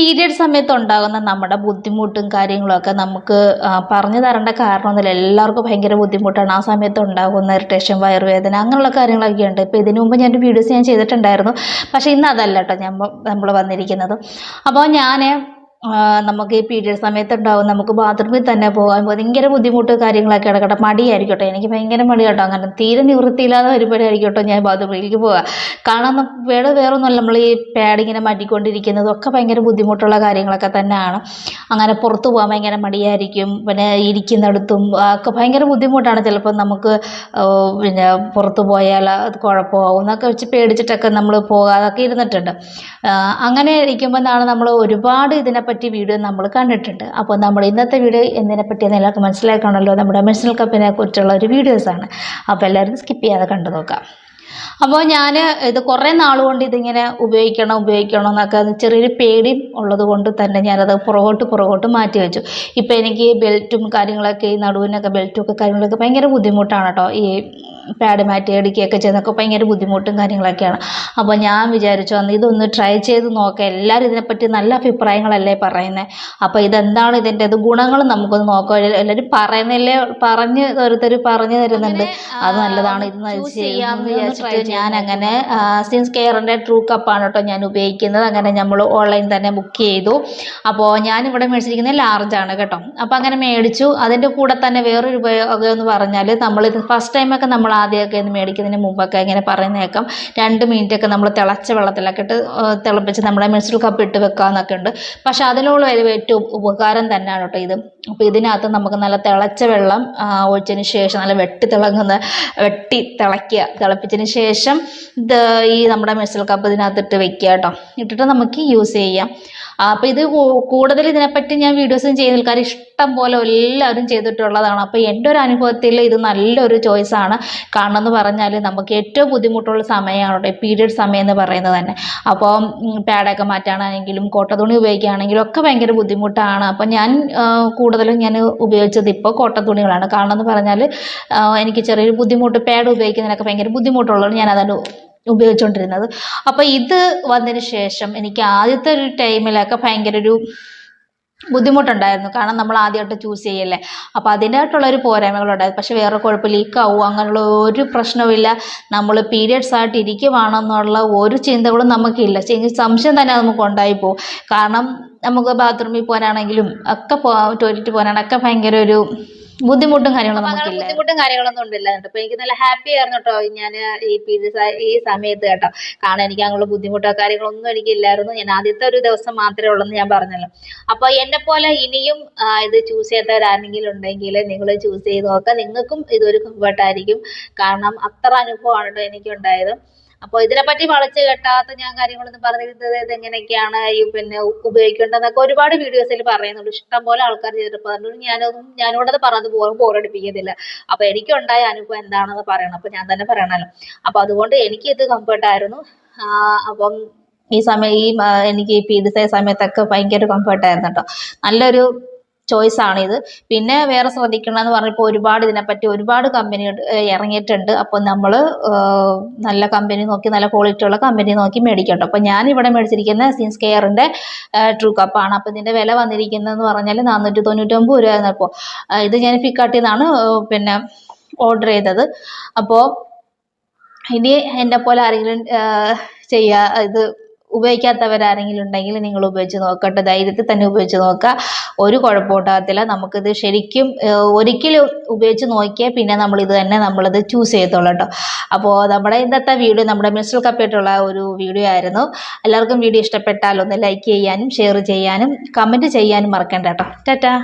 Period സമയത്ത് ഉണ്ടാകുന്ന നമ്മുടെ ബുദ്ധിമുട്ടും കാര്യങ്ങളൊക്കെ നമുക്ക് പറഞ്ഞു തരേണ്ട കാരണമൊന്നുമില്ല. എല്ലാവർക്കും ഭയങ്കര ബുദ്ധിമുട്ടാണ്. ആ സമയത്ത് ഉണ്ടാകുന്ന ഇറിറ്റേഷൻ വയറുവേദന അങ്ങനെയുള്ള കാര്യങ്ങളൊക്കെ ഉണ്ട്. ഇപ്പോൾ ഇതിനു മുമ്പ് ഞാൻ വീഡിയോസ് ഞാൻ ചെയ്തിട്ടുണ്ടായിരുന്നു. പക്ഷേ ഇന്ന് അതല്ല കേട്ടോ. ഞാൻ നമ്മൾ വന്നിരിക്കുന്നത്. അപ്പോൾ ഞാൻ നമുക്ക് ഈ പീരിയഡ് സമയത്ത് ഉണ്ടാവും നമുക്ക് ബാത്റൂമിൽ തന്നെ പോകാൻ ഭയങ്കര ബുദ്ധിമുട്ട് കാര്യങ്ങളൊക്കെ കിടക്കട്ടെ മടിയായിരിക്കും കേട്ടോ എനിക്ക് ഭയങ്കര മടി കേട്ടോ. അങ്ങനെ തീരെ നിവൃത്തിയില്ലാതെ വരുമ്പോഴായിരിക്കും കേട്ടോ ഞാൻ ബാത്റൂമിലേക്ക് പോവുക. കാരണം വേറെ വേറെ ഒന്നുമല്ല നമ്മൾ ഈ പാഡ് ഇങ്ങനെ മാറ്റിക്കൊണ്ടിരിക്കുന്നതും ഒക്കെ ഭയങ്കര ബുദ്ധിമുട്ടുള്ള കാര്യങ്ങളൊക്കെ തന്നെയാണ്. അങ്ങനെ പുറത്ത് പോകാൻ ഭയങ്കര മടിയായിരിക്കും. പിന്നെ ഇരിക്കുന്നിടത്തും ഒക്കെ ഭയങ്കര ബുദ്ധിമുട്ടാണ്. ചിലപ്പോൾ നമുക്ക് പിന്നെ പുറത്ത് പോയാൽ അത് കുഴപ്പമാവും എന്നൊക്കെ വെച്ച് പേടിച്ചിട്ടൊക്കെ നമ്മൾ പോകാതൊക്കെ ഇരുന്നിട്ടുണ്ട്. അങ്ങനെ ഇരിക്കുമ്പോഴാണ് നമ്മൾ ഒരുപാട് ഇതിനെപ്പറ്റി വീഡിയോ നമ്മൾ കണ്ടിട്ടുണ്ട്. അപ്പോൾ നമ്മൾ ഇന്നത്തെ വീഡിയോ എന്തിനെ പറ്റിയെന്ന് എല്ലാവർക്കും മനസ്സിലാക്കണമല്ലോ നമ്മുടെ മെൻസ്ട്രൽ കപ്പിനെ കുറിച്ചുള്ള ഒരു വീഡിയോസാണ് അപ്പോൾ എല്ലാവരും സ്കിപ്പ് ചെയ്യാതെ കണ്ടു നോക്കാം. അപ്പോൾ ഞാൻ ഇത് കുറേ നാൾ കൊണ്ട് ഇതിങ്ങനെ ഉപയോഗിക്കണം ഉപയോഗിക്കണം എന്നൊക്കെ ചെറിയൊരു പേടിയും ഉള്ളത് കൊണ്ട് തന്നെ ഞാനത് പുറകോട്ട് പുറകോട്ട് മാറ്റി വെച്ചു. ഇപ്പോൾ എനിക്ക് ബെൽറ്റും കാര്യങ്ങളൊക്കെ ഈ നടുവിനൊക്കെ ബെൽറ്റും ഒക്കെ കാര്യങ്ങളൊക്കെ ഭയങ്കര ബുദ്ധിമുട്ടാണ് കേട്ടോ. ഈ പാഡ് മാറ്റി എടുക്കുകയൊക്കെ ചെയ്യുന്നതൊക്കെ ഭയങ്കര ബുദ്ധിമുട്ടും കാര്യങ്ങളൊക്കെയാണ്. അപ്പോൾ ഞാൻ വിചാരിച്ചു അന്ന് ഇതൊന്ന് ട്രൈ ചെയ്ത് നോക്കാം. എല്ലാവരും ഇതിനെപ്പറ്റി നല്ല അഭിപ്രായങ്ങളല്ലേ പറയുന്നത് അപ്പോൾ ഇതെന്താണ് ഇതിന്റെ ഇത് ഗുണങ്ങൾ നമുക്കൊന്ന് നോക്കാം. എല്ലാവരും പറയുന്നില്ലേ പറഞ്ഞ് ഓരോരുത്തർ പറഞ്ഞു തരുന്നുണ്ട്. അത് നല്ലതാണ്. ഇത് ചെയ്യാമെന്ന് വിചാരിച്ചിട്ട് ഞാൻ അങ്ങനെ സിൻസ് കെയറിന്റെ ട്രൂ കപ്പാണ് കേട്ടോ ഞാൻ ഉപയോഗിക്കുന്നത്. അങ്ങനെ നമ്മൾ ഓൺലൈൻ തന്നെ ബുക്ക് ചെയ്തു. അപ്പോൾ ഞാനിവിടെ മേടിച്ചിരിക്കുന്നത് ആണ് കേട്ടോ. അപ്പോൾ അങ്ങനെ മേടിച്ചു. അതിന്റെ കൂടെ തന്നെ വേറൊരു ഉപയോഗം എന്ന് പറഞ്ഞാൽ നമ്മളിത് ഫസ്റ്റ് ടൈമൊക്കെ നമ്മൾ ആദ്യമൊക്കെ ഇത് മേടിക്കുന്നതിന് മുമ്പൊക്കെ ഇങ്ങനെ പറയുന്നേക്കാം. രണ്ട് മിനിറ്റൊക്കെ നമ്മൾ തിളച്ച വെള്ളത്തിലൊക്കെ ഇട്ട് തിളപ്പിച്ച് നമ്മുടെ മെൻസ്ട്രൽ കപ്പ് ഇട്ട് വെക്കാമെന്നൊക്കെ ഉണ്ട്. പക്ഷെ അതിനുള്ള ഏറ്റവും ഉപകാരം തന്നെയാണ് കേട്ടോ ഇത്. അപ്പോൾ ഇതിനകത്ത് നമുക്ക് നല്ല തിളച്ച വെള്ളം ഒഴിച്ചതിന് ശേഷം നല്ല വെട്ടി തിളങ്ങുന്ന വെട്ടി തിളയ്ക്കുക. തിളപ്പിച്ചതിന് ശേഷം ഇത് ഈ നമ്മുടെ മെൻസ്ട്രൽ കപ്പ് ഇതിനകത്ത് ഇട്ട് വെക്കുക കേട്ടോ. ഇട്ടിട്ട് നമുക്ക് യൂസ് ചെയ്യാം. അപ്പോൾ ഇത് കൂടുതൽ ഇതിനെപ്പറ്റി ഞാൻ വീഡിയോസും ചെയ്ത് നിൽക്കാൻ ഇഷ്ടം പോലെ എല്ലാവരും ചെയ്തിട്ടുള്ളതാണ്. അപ്പോൾ എന്റെ ഒരു അനുഭവത്തിൽ ഇത് നല്ലൊരു ചോയ്സാണ് കാരണം എന്ന് പറഞ്ഞാൽ നമുക്ക് ഏറ്റവും ബുദ്ധിമുട്ടുള്ള സമയമാണ് പീരീഡ് സമയം എന്ന് പറയുന്നത് തന്നെ. അപ്പോൾ പാഡൊക്കെ മാറ്റാനാണെങ്കിലും കോട്ട തുണി ഉപയോഗിക്കുകയാണെങ്കിലും ഒക്കെ ഭയങ്കര ബുദ്ധിമുട്ടാണ്. അപ്പോൾ ഞാൻ കൂടുതലും ഞാൻ ഉപയോഗിച്ചത് ഇപ്പോൾ കോട്ട തുണികളാണ്. കാരണം എന്ന് പറഞ്ഞാൽ എനിക്ക് ചെറിയൊരു ബുദ്ധിമുട്ട് പാഡ് ഉപയോഗിക്കുന്നതിനൊക്കെ ഭയങ്കര ബുദ്ധിമുട്ടുള്ളത് ഞാൻ അതാണ് ഉപയോഗിച്ചുകൊണ്ടിരുന്നത് അപ്പോൾ ഇത് വന്നതിന് ശേഷം എനിക്ക് ആദ്യത്തെ ഒരു ടൈമിലൊക്കെ ഭയങ്കര ഒരു ബുദ്ധിമുട്ടുണ്ടായിരുന്നു. കാരണം നമ്മൾ ആദ്യമായിട്ട് ചൂസ് ചെയ്യല്ലേ. അപ്പോൾ അതിന്റെതായിട്ടുള്ള ഒരു പോരായ്മകളുണ്ടായിരുന്നു. പക്ഷേ വേറെ കുഴപ്പം ലീക്കാവും അങ്ങനെയുള്ള ഒരു പ്രശ്നവുമില്ല. നമ്മൾ പീരിയഡ്സ് ആയിട്ട് ഇരിക്കുവാണെന്നുള്ള ഒരു ചിന്തകളും നമുക്കില്ല. സംശയം തന്നെ നമുക്ക് ഉണ്ടായി പോകും. കാരണം നമുക്ക് ബാത്റൂമിൽ പോകാനാണെങ്കിലും ഒക്കെ പോ ടോയ്ലറ്റ് പോകാനാണൊക്കെ ഭയങ്കര ഒരു ബുദ്ധിമുട്ടും കാര്യങ്ങളും അങ്ങനെ ബുദ്ധിമുട്ടും കാര്യങ്ങളൊന്നും ഉണ്ടില്ല അപ്പൊ എനിക്ക് നല്ല ഹാപ്പി ആയിരുന്നു കേട്ടോ. ഞാൻ ഈ പീരീഡ്സ് ഈ സമയത്ത് കേട്ടോ. കാരണം എനിക്ക് അങ്ങനെയുള്ള ബുദ്ധിമുട്ടോ കാര്യങ്ങളൊന്നും എനിക്കില്ലായിരുന്നു ഞാൻ ആദ്യത്തെ ഒരു ദിവസം മാത്രമേ ഉള്ളൂ എന്ന് ഞാൻ പറഞ്ഞല്ലോ. അപ്പൊ എന്നെ പോലെ ഇനിയും ഇത് ചൂസ് ചെയ്യാത്തവരാരെങ്കിലും ഉണ്ടെങ്കിൽ നിങ്ങൾ ചൂസ് ചെയ്ത് നോക്കുക നിങ്ങൾക്കും ഇതൊരു കംഫർട്ടായിരിക്കും കാരണം അത്ര അനുഭവമാണ് കേട്ടോ എനിക്കുണ്ടായത്. അപ്പോൾ ഇതിനെപ്പറ്റി വളച്ച് കെട്ടാത്ത ഞാൻ കാര്യങ്ങളൊന്നും പറഞ്ഞിരുന്നത് ഇത് എങ്ങനെയൊക്കെയാണ് ഈ പിന്നെ ഉപയോഗിക്കേണ്ടതെന്നൊക്കെ ഒരുപാട് വീഡിയോസിൽ പറയുന്നുണ്ട്. ഇഷ്ടം പോലെ ആൾക്കാർ ചെയ്തിട്ട് പറഞ്ഞു ഞാനൊന്നും ഞാനിവിടെ പറഞ്ഞത് പോലും ബോറടിപ്പിക്കുന്നില്ല അപ്പൊ എനിക്കുണ്ടായ അനുഭവം എന്താണെന്ന് പറയണം. അപ്പൊ ഞാൻ തന്നെ പറയണല്ലോ. അപ്പൊ അതുകൊണ്ട് എനിക്ക് ഇത് കംഫർട്ട് ആയിരുന്നു. ആ, അപ്പം ഈ സമയം ഈ എനിക്ക് ഈ പീരീഡ്സ് ആയ സമയത്തൊക്കെ ഭയങ്കര കംഫർട്ട് ആയിരുന്നു കേട്ടോ നല്ലൊരു ചോയ്സ് ആണ് ഇത്. പിന്നെ വേറെ ശ്രദ്ധിക്കണം എന്ന് പറഞ്ഞപ്പോൾ ഒരുപാട് ഇതിനെപ്പറ്റി ഒരുപാട് കമ്പനി ഇറങ്ങിയിട്ടുണ്ട്. അപ്പോൾ നമ്മൾ നല്ല കമ്പനി നോക്കി നല്ല ക്വാളിറ്റി ഉള്ള കമ്പനി നോക്കി മേടിക്കട്ടോ. അപ്പോൾ ഞാൻ ഇവിടെ മേടിച്ചിരിക്കുന്ന സിൻസ് കെയറിന്റെ ട്രൂ കപ്പാണ് അപ്പോൾ ഇതിന്റെ വില വന്നിരിക്കുന്നതെന്ന് പറഞ്ഞാൽ നാനൂറ്റി തൊണ്ണൂറ്റൊമ്പത് രൂപ ആയിരുന്നപ്പോൾ ഇത് ഞാൻ ഫ്ലിപ്കാർട്ടിൽ നിന്നാണ് പിന്നെ ഓർഡർ ചെയ്തത്. അപ്പോൾ ഇനി എന്നെ പോലെ ആരെങ്കിലും ചെയ്യുക ഇത് ഉപയോഗിക്കാത്തവരാരെങ്കിലും ഉണ്ടെങ്കിൽ നിങ്ങൾ ഉപയോഗിച്ച് നോക്കട്ടെ. ധൈര്യത്തിൽ തന്നെ ഉപയോഗിച്ച് നോക്കുക. ഒരു കുഴപ്പവും ഉണ്ടാകത്തില്ല നമുക്കിത് ശരിക്കും ഒരിക്കലും ഉപയോഗിച്ച് നോക്കിയാൽ പിന്നെ നമ്മൾ ഇത് തന്നെ നമ്മളിത് ചൂസ് ചെയ്യത്തുള്ളൂ കേട്ടോ. അപ്പോൾ നമ്മുടെ ഇന്നത്തെ വീഡിയോ നമ്മുടെ മിസ്റ്റർ കപ്പായിട്ടുള്ള ഒരു വീഡിയോ ആയിരുന്നു. എല്ലാവർക്കും വീഡിയോ ഇഷ്ടപ്പെട്ടാൽ ഒന്ന് ലൈക്ക് ചെയ്യാനും ഷെയർ ചെയ്യാനും കമന്റ് ചെയ്യാനും മറക്കണ്ട കേട്ടോ. ടാറ്റാ.